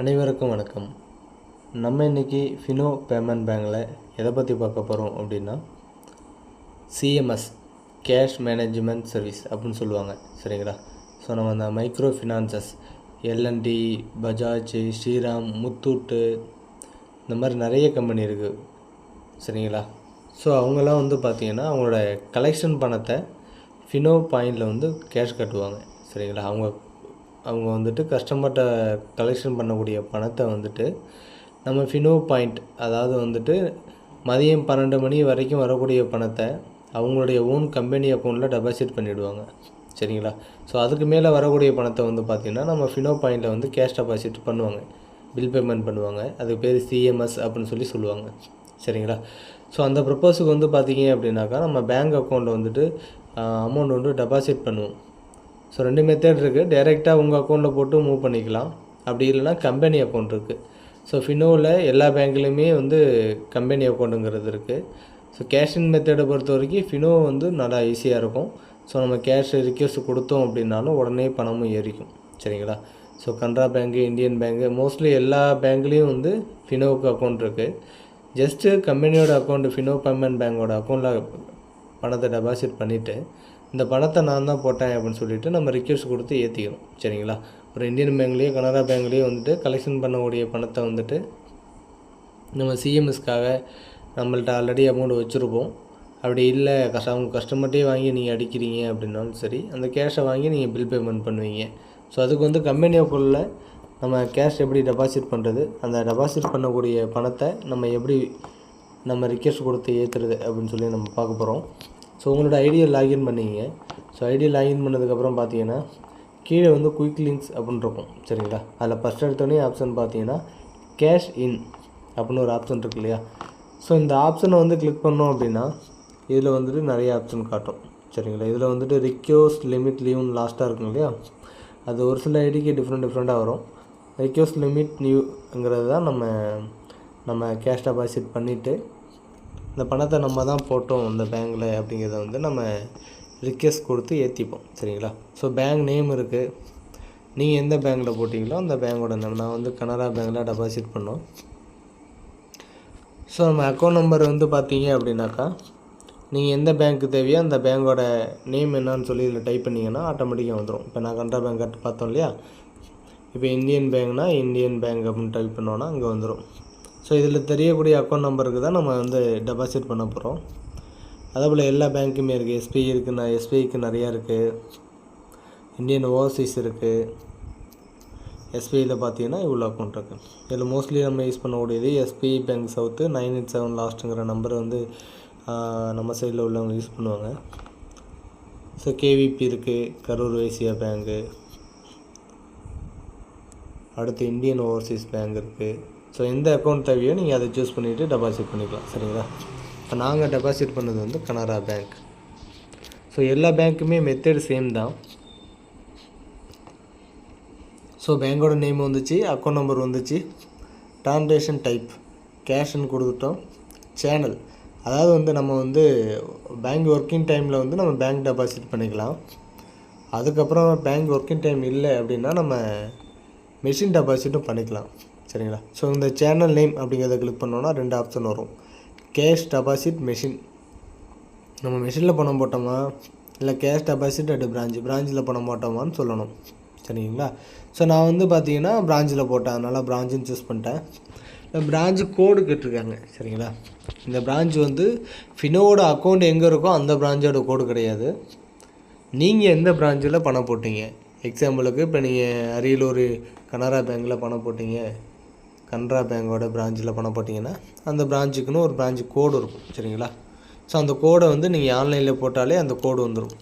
அனைவருக்கும் வணக்கம். நம்ம இன்றைக்கி ஃபினோ பேமெண்ட் பேங்கில் எதை பற்றி பார்க்க போகிறோம் அப்படின்னா சிஎம்எஸ் கேஷ் மேனேஜ்மெண்ட் சர்வீஸ் அப்படின்னு சொல்லுவாங்க. சரிங்களா? ஸோ நம்ம அந்த micro finances LNT Bajaj Shriram Muthoot இந்த மாதிரி நிறைய கம்பெனி இருக்குது சரிங்களா? ஸோ அவங்கெல்லாம் வந்து பார்த்திங்கன்னா அவங்களோட கலெக்ஷன் பணத்தை ஃபினோ பாயிண்டில் வந்து கேஷ் கட்டுவாங்க. சரிங்களா? அவங்க அவங்க வந்துட்டு கஸ்டமர்கிட்ட கலெக்ஷன் பண்ணக்கூடிய பணத்தை வந்துட்டு நம்ம ஃபினோ பாயிண்ட் அதாவது வந்துட்டு மதியம் பன்னெண்டு மணி வரைக்கும் வரக்கூடிய பணத்தை அவங்களுடைய ஓன் கம்பெனி அக்கௌண்ட்டில் டெபாசிட் பண்ணிவிடுவாங்க சரிங்களா? ஸோ அதுக்கு மேலே வரக்கூடிய பணத்தை வந்து பார்த்திங்கன்னா நம்ம ஃபினோ பாயிண்டில் வந்து கேஷ் டெபாசிட் பண்ணுவாங்க. பில் பேமெண்ட் பண்ணுவாங்க. அதுக்கு பேர் சிஎம்எஸ் அப்படின்னு சொல்லி சொல்லுவாங்க. சரிங்களா? ஸோ அந்த ப்ரப்போஸுக்கு வந்து பார்த்தீங்க அப்படின்னாக்கா நம்ம பேங்க் அக்கௌண்ட்டில் வந்துட்டு அமௌண்ட் வந்து டெபாசிட் பண்ணுவோம். ஸோ ரெண்டு மெத்தட் இருக்குது டைரெக்டாக உங்கள் அக்கௌண்ட்டில் போட்டு மூவ் பண்ணிக்கலாம். அப்படி இல்லைன்னா கம்பெனி அக்கௌண்ட் இருக்குது ஸோ ஃபினோவில் எல்லா பேங்க்லேயுமே வந்து கம்பெனி அக்கௌண்ட்டுங்கிறது இருக்குது ஸோ கேஷ் இன் மெத்தடை பொறுத்த வரைக்கும் ஃபினோ வந்து நல்லா ஈஸியாக இருக்கும். ஸோ நம்ம கேஷ் ரிக்வெஸ்ட் கொடுத்தோம் அப்படின்னாலும் உடனே பணமும் ஏறிக்கும். சரிங்களா? So Canara bank Indian bank mostly எல்லா பேங்க்லேயும் வந்து ஃபினோவுக்கு அக்கௌண்ட் இருக்குது ஜஸ்ட்டு கம்பெனியோட அக்கௌண்ட்டு ஃபினோ பேமெண்ட் பேங்கோட அக்கௌண்ட்டில் பணத்தை டெபாசிட் பண்ணிவிட்டு இந்த பணத்தை நான் தான் போட்டேன் அப்படின்னு சொல்லிட்டு நம்ம ரிக்வெஸ்ட் கொடுத்து ஏற்றிக்கணும் சரிங்களா? ஒரு இந்தியன் பேங்க்லேயோ கனரா பேங்க்லேயோ வந்துட்டு கலெக்ஷன் பண்ணக்கூடிய பணத்தை வந்துட்டு நம்ம சிஎம்எஸ்க்காக நம்மள்ட்ட ஆல்ரெடி அமௌண்ட் வச்சுருப்போம். அப்படி இல்லை கஷ்ட அவங்க கஸ்டமர்ட்டே வாங்கி நீங்கள் அடிக்கிறீங்க அப்படின்னாலும் சரி அந்த கேஷை வாங்கி நீங்கள் பில் பேமெண்ட் பண்ணுவீங்க. ஸோ அதுக்கு வந்து கம்பெனி நம்ம கேஷ் எப்படி டெபாசிட் பண்ணுறது அந்த டெபாசிட் பண்ணக்கூடிய பணத்தை நம்ம எப்படி நம்ம ரிக்வெஸ்ட் கொடுத்து ஏற்றுறது அப்படின்னு சொல்லி நம்ம பார்க்க போகிறோம் ஸோ உங்களோட ஐடியை லாகின் பண்ணிங்க. ஸோ ஐடியை லாகின் பண்ணதுக்கப்புறம் பார்த்தீங்கன்னா கீழே வந்து குயிக் லிங்க்ஸ் அப்படின்னு இருக்கும். சரிங்களா? அதில் ஃபஸ்ட் எடுத்தோடனே ஆப்ஷன் பார்த்தீங்கன்னா கேஷ் இன் அப்படின்னு ஒரு ஆப்ஷன் இருக்கு இல்லையா? ஸோ இந்த ஆப்ஷனை வந்து கிளிக் பண்ணோம் அப்படின்னா இதில் வந்துட்டு நிறைய ஆப்ஷன் காட்டும். சரிங்களா? இதில் வந்துட்டு ரிக்வஸ்ட் லிமிட் லீவ்னு லாஸ்ட்டாக இருக்கும் இல்லையா? அது ஒரு சில ஐடிக்கு டிஃப்ரெண்ட் டிஃப்ரெண்ட்டாக வரும். ரிக்வஸ்ட் லிமிட் நியூங்கிறது தான் நம்ம நம்ம கேஷ் டெபாசிட் பண்ணிவிட்டு இந்த பணத்தை நம்ம தான் போட்டோம் இந்த பேங்க்கில் அப்படிங்கிறத வந்து நம்ம ரிக்வெஸ்ட் கொடுத்து ஏற்றிப்போம் சரிங்களா? ஸோ பேங்க் நேம் இருக்குது நீங்கள் எந்த பேங்க்கில் போட்டிங்களோ அந்த பேங்கோட நேம் நான் வந்து கனரா பேங்க்கில் டெபாசிட் பண்ணோம். ஸோ நம்ம அக்கௌண்ட் நம்பர் வந்து பார்த்தீங்க அப்படின்னாக்கா நீங்கள் எந்த பேங்க்கு தேவையோ அந்த பேங்கோட நேம் என்னன்னு சொல்லி இதில் டைப் பண்ணிங்கன்னா ஆட்டோமேட்டிக்காக வந்துடும் இப்போ நான் கனரா பேங்க் பார்த்தோம் இல்லையா? இப்போ இந்தியன் பேங்க்னால் இந்தியன் பேங்க் அப்படின்னு டைப் பண்ணோன்னா அங்கே வந்துடும் ஸோ இதில் தெரியக்கூடிய அக்கௌண்ட் நம்பருக்கு தான் நம்ம வந்து டெபாசிட் பண்ண போகிறோம் அதே போல் எல்லா பேங்க்குமே இருக்குது எஸ்பிஐ இருக்குது நான் எஸ்பிஐக்கு நிறையா இருக்குது இந்தியன் ஓவர்சீஸ் இருக்குது எஸ்பிஐயில் பார்த்தீங்கன்னா இவ்வளோ அக்கௌண்ட் இருக்குது இதில் மோஸ்ட்லி நம்ம யூஸ் பண்ணக்கூடியது SBI bank south nine eight seven லாஸ்ட்டுங்கிற number வந்து நம்ம சைடில் உள்ளவங்க யூஸ் பண்ணுவாங்க. ஸோ கேவிபி இருக்குது கரூர் வைசியா பேங்க்கு அடுத்து இந்தியன் ஓவர்சீஸ் பேங்க் இருக்குது ஸோ எந்த அக்கௌண்ட் தேவையோ நீங்கள் அதை சூஸ் பண்ணிவிட்டு டெபாசிட் பண்ணிக்கலாம். சரிங்களா? இப்போ நாங்கள் டெபாசிட் பண்ணது வந்து கனரா பேங்க் ஸோ எல்லா பேங்க்குமே மெத்தட் சேம் தான். ஸோ பேங்கோட நேம் வந்துச்சு அக்கௌண்ட் நம்பர் வந்துச்சு. ட்ரான்சாக்ஷன் டைப் கேஷ்னு கொடுத்துட்டோம். சேனல் அதாவது வந்து நம்ம வந்து பேங்க் ஒர்க்கிங் டைமில் வந்து நம்ம பேங்க் டெபாசிட் பண்ணிக்கலாம். அதுக்கப்புறம் பேங்க் ஒர்க்கிங் டைம் இல்லை அப்படின்னா நம்ம மெஷின் டெபாசிட்டும் பண்ணிக்கலாம். சரிங்களா? ஸோ இந்த சேனல் நேம் அப்படிங்கிறத கிளிக் பண்ணோன்னா ரெண்டு ஆப்ஷன் வரும். கேஷ் டெபாசிட் மெஷின் நம்ம மெஷினில் பணம் போட்டோமா? இல்லை கேஷ் டெபாசிட் அட் பிரான்ச் பிரான்ச்சில் பணம் போட்டோமான்னு சொல்லணும். சரிங்களா? ஸோ நான் வந்து பார்த்தீங்கன்னா பிரான்ச்சில் போட்டேன். அதனால் பிரான்ச்சுன்னு சூஸ் பண்ணிட்டேன். இந்த பிரான்ச்சு கோடு கேட்டிருக்காங்க. சரிங்களா? இந்த பிரான்ச் வந்து ஃபினோவோட அக்கௌண்ட் எங்கே இருக்கோ அந்த பிரான்ச்சோட கோடு கிடையாது. நீங்கள் எந்த பிரான்ச்சில் பணம் போட்டீங்க? எக்ஸாம்பிளுக்கு இப்போ நீங்கள் அரியலூர் கனரா பேங்க்கில் பணம் போட்டீங்க. கனரா பேங்கோட பிரான்ச்சில் பணம் போட்டிங்கன்னா அந்த பிரான்ச்சுக்குன்னு ஒரு பிரான்ச்சு கோடு இருக்கும் சரிங்களா? ஸோ அந்த கோடை வந்து நீங்கள் ஆன்லைனில் போட்டாலே அந்த கோடு வந்துடும்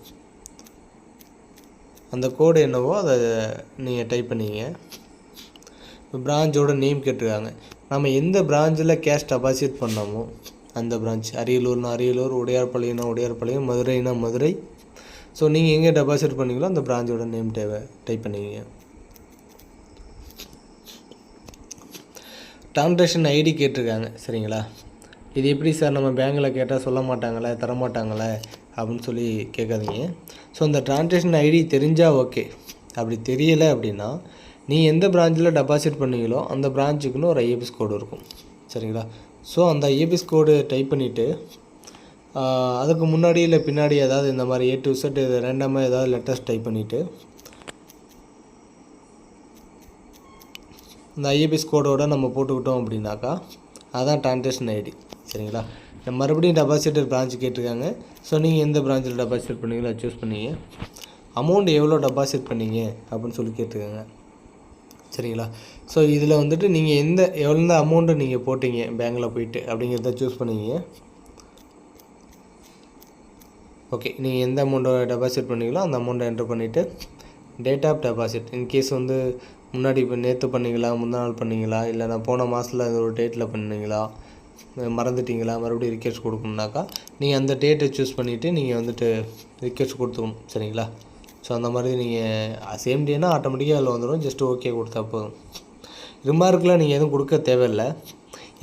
அந்த கோடு என்னவோ அதை நீங்கள் டைப் பண்ணிங்க. இப்போ பிரான்ச்சோட நேம் கேட்டிருக்காங்க. நம்ம எந்த பிரான்ச்சில் கேஷ் டெபாசிட் பண்ணோமோ அந்த பிரான்ச் அரியலூர்னா அரியலூர் உடையார்பாளையம்னா உடையார்பாளையம் மதுரைனா மதுரை. ஸோ நீங்கள் எங்கே டெபாசிட் பண்ணீங்களோ அந்த பிரான்ச்சோட நேம் தேவை டைப் பண்ணிக்கிங்க ட்ரான்சாக்ஷன் ஐடி கேட்டிருக்காங்க. சரிங்களா? இது எப்படி சார் நம்ம பேங்கில் கேட்டால் சொல்ல மாட்டாங்களே தரமாட்டாங்களே அப்படின்னு சொல்லி கேட்காதீங்க. ஸோ இந்த ட்ரான்சாக்ஷன் ஐடி தெரிஞ்சால் ஓகே அப்படி தெரியலை அப்படின்னா நீ எந்த பிரான்ச்சில் டெபாசிட் பண்ணீங்களோ அந்த பிரான்ச்சுக்குன்னு ஒரு ஐஏபிஎஸ் கோடு இருக்கும். சரிங்களா? ஸோ அந்த ஐஏபிஎஸ் கோடு டைப் பண்ணிவிட்டு அதுக்கு முன்னாடி இல்லை பின்னாடி ஏதாவது இந்த மாதிரி ஏ டு செட் இது ரேண்டமாக ஏதாவது லெட்டர்ஸ் டைப் பண்ணிவிட்டு இந்த ஐஏபிஎஸ் கோடோட நம்ம போட்டுக்கிட்டோம் அப்படின்னாக்கா அதான் டிரான்சாக்ஷன் ஐடி சரிங்களா? மறுபடியும் டெபாசிட்டர் பிரான்ச் கேட்டிருக்காங்க. ஸோ நீங்கள் எந்த பிரான்ச்சில் டெபாசிட் பண்ணீங்களோ சூஸ் பண்ணீங்க. அமௌண்ட் எவ்வளோ டெபாசிட் பண்ணீங்க அப்படின்னு சொல்லி கேட்டிருக்காங்க. சரிங்களா? ஸோ இதில் வந்துட்டு நீங்கள் எந்த எவ்வளோ அமௌண்ட்டு நீங்கள் போட்டீங்க பேங்க்கில் போயிட்டு அப்படிங்கிறத சூஸ் பண்ணீங்க. ஓகே நீங்கள் எந்த அமௌண்ட்டை டெபாசிட் பண்ணீங்களோ அந்த அமௌண்ட்டை என்ட்ரு பண்ணிவிட்டு டேட் ஆஃப் டெபாசிட் இன்கேஸ் வந்து முன்னாடி இப்போ நேற்று பண்ணீங்களா? முந்தா நாள் பண்ணீங்களா? இல்லை நான் போன மாதத்தில் ஒரு டேட்டில் பண்ணீங்களா? மறந்துட்டிங்களா? மறுபடியும் ரிக்வெஸ்ட் கொடுக்கணுனாக்கா நீங்கள் அந்த டேட்டை சூஸ் பண்ணிவிட்டு நீங்கள் வந்துட்டு ரிக்வெஸ்ட் கொடுத்துக்கணும். சரிங்களா? ஸோ அந்த மாதிரி நீங்கள் சேம் டேனா ஆட்டோமேட்டிக்காக அதில் வந்துடும் ஜஸ்ட் ஓகே கொடுத்தா போதும். ரிமார்க்கெலாம் நீங்கள் எதுவும் கொடுக்க தேவையில்லை.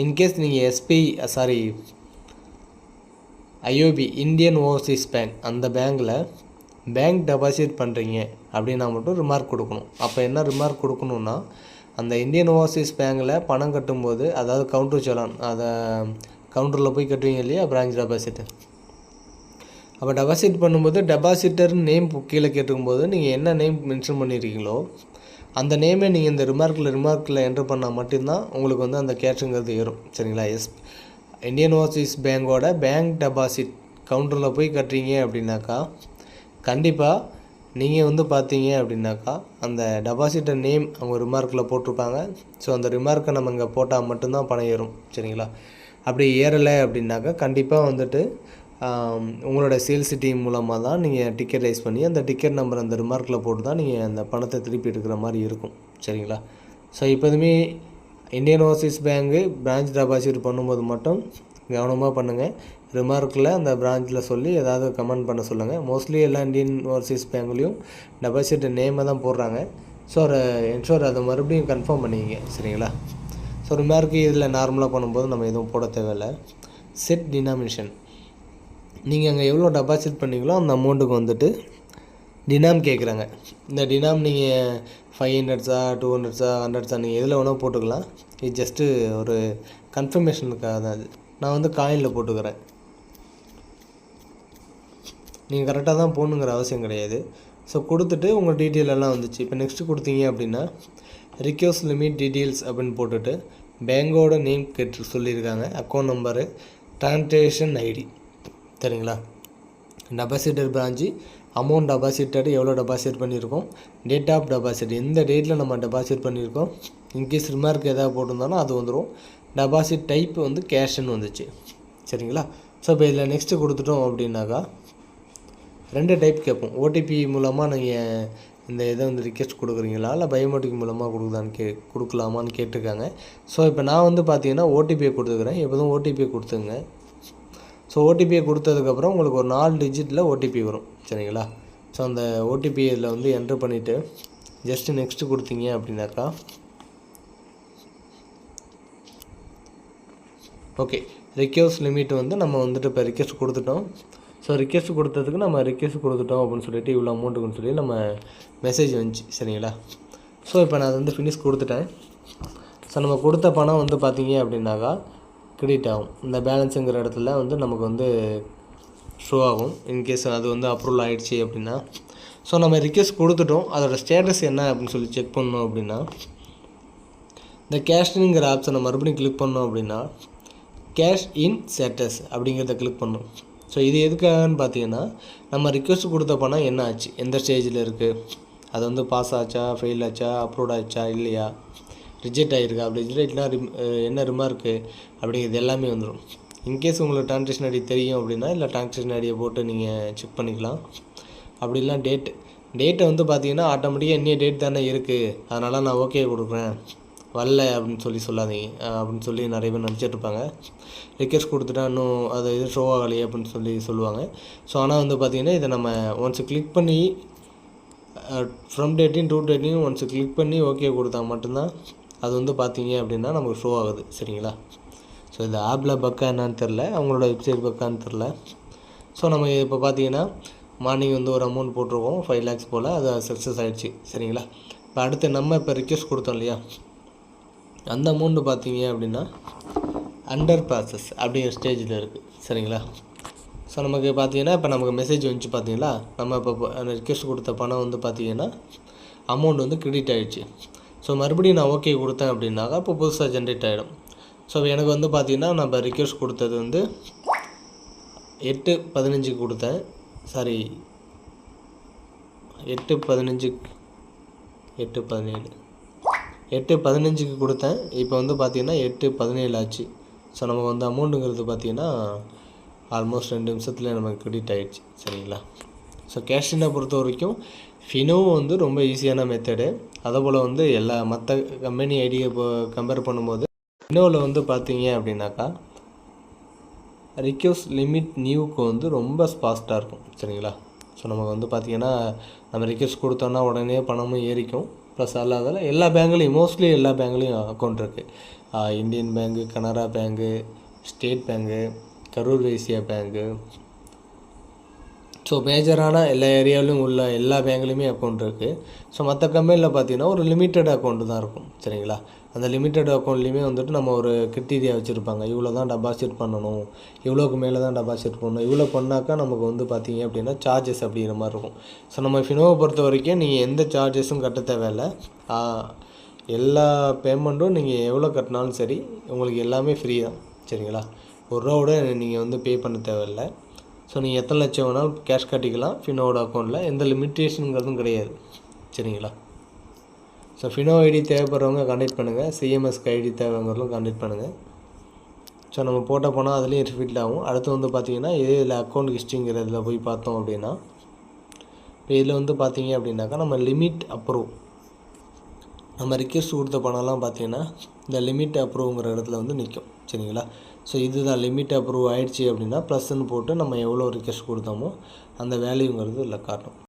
இன்கேஸ் நீங்கள் SB sorry IOB Indian overseas bank அந்த பேங்க்கில் பேங்க் டெபாசிட் பண்ணுறீங்க அப்படின்னா மட்டும் ரிமார்க் கொடுக்கணும். அப்போ என்ன ரிமார்க் கொடுக்கணுன்னா அந்த இந்தியன் ஓவர்சீஸ் பேங்க்கில் பணம் கட்டும்போது அதாவது கவுண்டர் சொல்லான் அதை கவுண்டரில் போய் கட்டுவீங்க இல்லையா? பிரான்ச் டெபாசிட்டு அப்போ டெபாசிட் பண்ணும்போது டெபாசிட்டர் நேம் கீழே கேட்டுக்கும்போது நீங்கள் என்ன நேம் மென்ஷன் பண்ணியிருக்கீங்களோ அந்த நேமே நீங்கள் இந்த ரிமார்க்கில் ரிமார்க்கில் என்ட்ரு பண்ணால் மட்டும்தான் உங்களுக்கு வந்து அந்த கேஷுங்கிறது ஏறும். சரிங்களா? எஸ் இந்தியன் ஓவர்சீஸ் பேங்கோட பேங்க் டெபாசிட் கவுண்டரில் போய் கட்டுறீங்க அப்படின்னாக்கா கண்டிப்பாக நீங்கள் வந்து பார்த்தீங்க அப்படின்னாக்கா அந்த டெபாசிட்டர் நேம் அவங்க ரிமார்க்கில் போட்டிருப்பாங்க. ஸோ அந்த ரிமார்க்கை நம்ம இங்கே போட்டால் மட்டும்தான் பணம் ஏறும். சரிங்களா? அப்படி ஏறலை அப்படின்னாக்கா கண்டிப்பாக வந்துட்டு உங்களோட சேல்ஸ் டீம் மூலமாக தான் நீங்கள் டிக்கெட் ரைஸ் பண்ணி அந்த டிக்கெட் நம்பர் அந்த ரிமார்க்கில் போட்டு தான் நீங்கள் அந்த பணத்தை திருப்பி எடுக்கிற மாதிரி இருக்கும். சரிங்களா? So இப்போதுமே Indian overseas bank branch deposit பண்ணும்போது மட்டும் கவனமாக பண்ணுங்கள் ரிமார்க்கில் அந்த பிரான்ச்சில் சொல்லி ஏதாவது கமெண்ட் பண்ண சொல்லுங்கள் மோஸ்ட்லி எல்லா இந்தியன் ஓவர்சீஸ் பேங்க்லேயும் டெபாசிட் நேமை தான் போடுறாங்க. ஸோ அதை என்ஷோர் அதை மறுபடியும் கன்ஃபார்ம் பண்ணிக்கிங்க சரிங்களா? ஸோ ரிமார்க்கு இதில் நார்மலாக பண்ணும்போது நம்ம எதுவும் போட தேவையில்லை. செட் டினாமினேஷன் நீங்கள் அங்கே எவ்வளோ டெபாசிட் பண்ணீங்களோ அந்த அமௌண்ட்டுக்கு வந்துட்டு டினாம் கேட்குறாங்க இந்த டினாம் நீங்கள் ஃபைவ் ஹண்ட்ரட்ஸா டூ ஹண்ட்ரட்ஸா ஹண்ட்ரட்ஸா நீங்கள் எதில் வேணால் போட்டுக்கலாம். இது ஜஸ்ட்டு ஒரு கன்ஃபர்மேஷனுக்காக தான் அது. நான் வந்து காயினில் போட்டுக்கிறேன். நீங்கள் கரெக்டாக தான் போகணுங்கிற அவசியம் கிடையாது. ஸோ கொடுத்துட்டு உங்கள் டீட்டெயில் எல்லாம் வந்துச்சு. இப்போ நெக்ஸ்ட்டு கொடுத்தீங்க அப்படின்னா ரிக்வஸ்ட் லிமிட் டீட்டெயில்ஸ் அப்படின்னு போட்டுட்டு பேங்கோட நேம் கேட்டு சொல்லியிருக்காங்க. அக்கௌண்ட் நம்பரு ட்ரான்சாக்ஷன் ஐடி சரிங்களா? டெபாசிட்டர் பிரான்ச்சு அமௌண்ட் டெபாசிட்டட் எவ்வளோ டெபாசிட் பண்ணியிருக்கோம்? டேட் ஆஃப் டெபாசிட் எந்த டேட்டில் நம்ம டெபாசிட் பண்ணியிருக்கோம்? இன்கேஸ் ரிமார்க் எதாவது போட்டிருந்தாலும் அது வந்துடும் டெபாசிட் டைப் வந்து கேஷ்ன்னு வந்துச்சு. சரிங்களா? ஸோ இப்போ இதில் நெக்ஸ்ட்டு கொடுத்துட்டோம் அப்படின்னாக்கா ரெண்டு டைப் கேட்போம். ஓடிபி மூலமாக நீங்கள் இந்த இதை வந்து ரிக்வெஸ்ட் கொடுக்குறீங்களா? இல்லை பயோமெட்ரிக் மூலமாக கொடுக்குதான்னு கே கொடுக்கலாமான்னு கேட்டிருக்காங்க. ஸோ இப்போ நான் வந்து பார்த்தீங்கன்னா ஓடிபியை கொடுத்துக்கிறேன். எப்போதும் ஓடிபியை கொடுத்துங்க. ஸோ ஓடிபியை கொடுத்ததுக்கப்புறம் உங்களுக்கு ஒரு நாலு டிஜிட்டில் ஓடிபி வரும். சரிங்களா? ஸோ அந்த ஓடிபி இதில் வந்து என்ட்ரு பண்ணிவிட்டு ஜஸ்ட்டு நெக்ஸ்ட்டு கொடுத்தீங்க அப்படின்னாக்கா ஓகே ரிக்வஸ்ட் லிமிட் வந்து நம்ம வந்துட்டு இப்போ ரிக்வெஸ்ட் கொடுத்துட்டோம். ஸோ ரிக்வெஸ்ட் கொடுத்ததுக்கு நம்ம ரிக்வெஸ்ட் கொடுத்துட்டோம் அப்படின்னு சொல்லிட்டு இவ்வளோ அமௌண்ட்டுக்குன்னு சொல்லி நம்ம மெசேஜ் வந்துச்சு சரிங்களா? ஸோ இப்போ நான் அதை வந்து ஃபினிஷ் கொடுத்துட்டேன். ஸோ நம்ம கொடுத்த பணம் வந்து பார்த்தீங்க அப்படின்னாக்கா கிரெடிட் ஆகும். இந்த பேலன்ஸுங்கிற இடத்துல வந்து நமக்கு வந்து ஷோ ஆகும். இன்கேஸ் அது வந்து அப்ரூவல் ஆகிடுச்சி அப்படின்னா. ஸோ நம்ம ரிக்வெஸ்ட் கொடுத்துட்டோம். அதோடய ஸ்டேட்டஸ் என்ன அப்படின்னு சொல்லி செக் பண்ணோம் அப்படின்னா இந்த கேஷ்னுங்கிற ஆப்ஷனை மறுபடியும் கிளிக் பண்ணோம் அப்படின்னா கேஷ் இன் ஸ்டேட்டஸ் அப்படிங்கிறத கிளிக் பண்ணணும். ஸோ இது எதுக்காகன்னு பார்த்தீங்கன்னா நம்ம ரிக்வெஸ்ட் கொடுத்த பணம் என்ன ஆச்சு எந்த ஸ்டேஜில் இருக்குது அது வந்து பாஸ் ஆச்சா ஃபெயில் ஆச்சா அப்ரூவ் ஆச்சா இல்லையா? ரிஜெக்ட் ஆகிருக்கா அப்படி ரிஜெக்ட்னா ரிம் என்ன ரிமார்க்கு அப்படிங்கிறது எல்லாமே வந்துடும் இன்கேஸ் உங்களுக்கு டிரான்சாக்ஷன் ஐடி தெரியும் அப்படின்னா இல்லை டிரான்சாக்ஷன் ஐடியை போட்டு நீங்கள் செக் பண்ணிக்கலாம். அப்படி இல்லைனா டேட் டேட்டை வந்து பார்த்தீங்கன்னா ஆட்டோமேட்டிக்காக என்ன டேட் தானே இருக்குது அதனால் நான் ஓகே கொடுக்குறேன். வரல அப்படின்னு சொல்லி சொல்லாதீங்க. அப்படின்னு சொல்லி நிறைய பேர் நினச்சிட்ருப்பாங்க ரிக்வெஸ்ட் கொடுத்துட்டா இன்னும் அது இது ஷோ ஆகலையே அப்படின்னு சொல்லி சொல்லுவாங்க. ஸோ ஆனால் வந்து பார்த்தீங்கன்னா இதை நம்ம ஒன்ஸ் கிளிக் பண்ணி ஃப்ரம் டேட்டையும் டூ டேட்டையும் ஒன்ஸ் கிளிக் பண்ணி ஓகே கொடுத்தா மட்டும்தான் அது வந்து பார்த்தீங்க அப்படின்னா நமக்கு ஷோ ஆகுது. சரிங்களா? ஸோ இந்த ஆப்பில் பக்கா என்னன்னு தெரில அவங்களோட வெப்சைட் பக்கான்னு தெரில ஸோ நம்ம இப்போ பார்த்தீங்கன்னா மார்னிங் வந்து ஒரு அமௌண்ட் போட்டிருக்கோம். ஃபைவ் லேக்ஸ் போல். அது சக்ஸஸ் ஆகிடுச்சு சரிங்களா? இப்போ அடுத்து நம்ம இப்போ ரிக்வெஸ்ட் கொடுத்தோம் இல்லையா? அந்த அமௌண்ட்டு பார்த்தீங்க அப்படின்னா அண்டர் ப்ராசஸ் அப்படிங்கிற ஸ்டேஜில் இருக்குது சரிங்களா? ஸோ நமக்கு பார்த்தீங்கன்னா இப்போ நமக்கு மெசேஜ் வந்துச்சு பார்த்தீங்களா? நம்ம இப்போ ரிக்வெஸ்ட் கொடுத்த பணம் வந்து பார்த்தீங்கன்னா அமௌண்ட் வந்து கிரெடிட் ஆகிடுச்சு ஸோ மறுபடியும் நான் ஓகே கொடுத்தேன் அப்படின்னாக்கா இப்போ புதுசாக ஜென்ரேட் ஆகிடும் ஸோ எனக்கு வந்து பார்த்தீங்கன்னா நம்ம ரிக்வெஸ்ட் கொடுத்தது வந்து எட்டு பதினஞ்சுக்கு கொடுத்தேன். சாரி எட்டு பதினஞ்சு எட்டு பதினேழு. எட்டு பதினஞ்சுக்கு கொடுத்தேன். இப்போ வந்து பார்த்திங்கன்னா எட்டு பதினேழு ஆச்சு. ஸோ நமக்கு வந்து அமௌண்ட்டுங்கிறது பார்த்தீங்கன்னா ஆல்மோஸ்ட் ரெண்டு நிமிஷத்தில் நமக்கு கிரெடிட் ஆகிடுச்சு சரிங்களா? ஸோ கேஷினை பொறுத்த வரைக்கும் ஃபினோவும் வந்து ரொம்ப ஈஸியான மெத்தடு அதே போல் வந்து எல்லா மற்ற கம்பெனி ஐடியை இப்போ கம்பேர் பண்ணும்போது ஃபினோவில் வந்து பார்த்தீங்க அப்படின்னாக்கா ரிக்வஸ்ட் லிமிட் நியூக்கு வந்து ரொம்ப ஃபாஸ்ட்டாக இருக்கும். சரிங்களா? ஸோ நமக்கு வந்து பார்த்திங்கன்னா நம்ம ரிக்வஸ்ட் கொடுத்தோன்னா உடனே பணமும் ஏறிக்கும். ப்ளஸ் அல்லாதால எல்லா பேங்க்லேயும் மோஸ்ட்லி எல்லா பேங்க்லேயும் அக்கௌண்ட் இருக்குது Indian bank Canara bank state bank Karur Vysya bank so மேஜரான எல்லா ஏரியாவிலும் உள்ள எல்லா பேங்க்லேயுமே அக்கௌண்ட் இருக்குது ஸோ மற்ற கம்பெனியில் பார்த்தீங்கன்னா ஒரு லிமிட்டட் அக்கௌண்ட்டு தான் இருக்கும். சரிங்களா? அந்த லிமிட்டட் அக்கௌண்ட்லேயுமே வந்துட்டு நம்ம ஒரு கிரிட்டீரியா வச்சுருப்பாங்க. இவ்வளோ தான் டெபாசிட் பண்ணணும். இவ்வளோக்கு மேலே தான் டெபாசிட் பண்ணணும். இவ்வளோ பண்ணாக்கா நமக்கு வந்து பார்த்திங்க அப்படின்னா சார்ஜஸ் அப்படிங்கிற மாதிரி இருக்கும். ஸோ நம்ம ஃபினோவை பொறுத்த வரைக்கும் நீங்கள் எந்த சார்ஜஸும் கட்ட தேவையில்ல. எல்லா பேமெண்ட்டும் நீங்கள் எவ்வளோ கட்டினாலும் சரி உங்களுக்கு எல்லாமே ஃப்ரீ தான். சரிங்களா? ஒரு ரூபாவோட நீங்கள் வந்து பே பண்ண தேவையில்ல. ஸோ நீங்கள் எத்தனை லட்சம் வேணாலும் கேஷ் கட்டிக்கலாம். ஃபினோவோட அக்கௌண்ட்டில் எந்த லிமிட்டேஷனுங்கிறதும் கிடையாது. சரிங்களா? ஸோ ஃபினோ ஐடி தேவைப்படுறவங்க கான்டெக்ட் பண்ணுங்கள் சிஎம்எஸ்க்கு ஐடி தேவைங்கிறதும் கான்டெக்ட் பண்ணுங்கள் ஸோ நம்ம போட்ட போனால் அதுலேயும் ரிஃபிட் ஆகும். அடுத்து வந்து பார்த்திங்கன்னா இதே இதில் அக்கௌண்ட் ஹிஸ்ட்ரிங்கிறதுல போய் பார்த்தோம் அப்படின்னா இப்போ இதில் வந்து பார்த்திங்க அப்படின்னாக்கா நம்ம லிமிட் அப்ரூவ் நம்ம ரிக்வெஸ்ட் கொடுத்த பணம்லாம் பார்த்திங்கன்னா இந்த லிமிட் அப்ரூவ்ங்கிற இடத்துல வந்து நிற்கும் சரிங்களா? ஸோ இதுதான் லிமிட் அப்ரூவ் ஆகிடுச்சி அப்படின்னா ப்ளஸ்ன்னு போட்டு நம்ம எவ்வளோ ரிக்வெஸ்ட் கொடுத்தோமோ அந்த வேல்யூங்கிறது இதில் காட்டும்.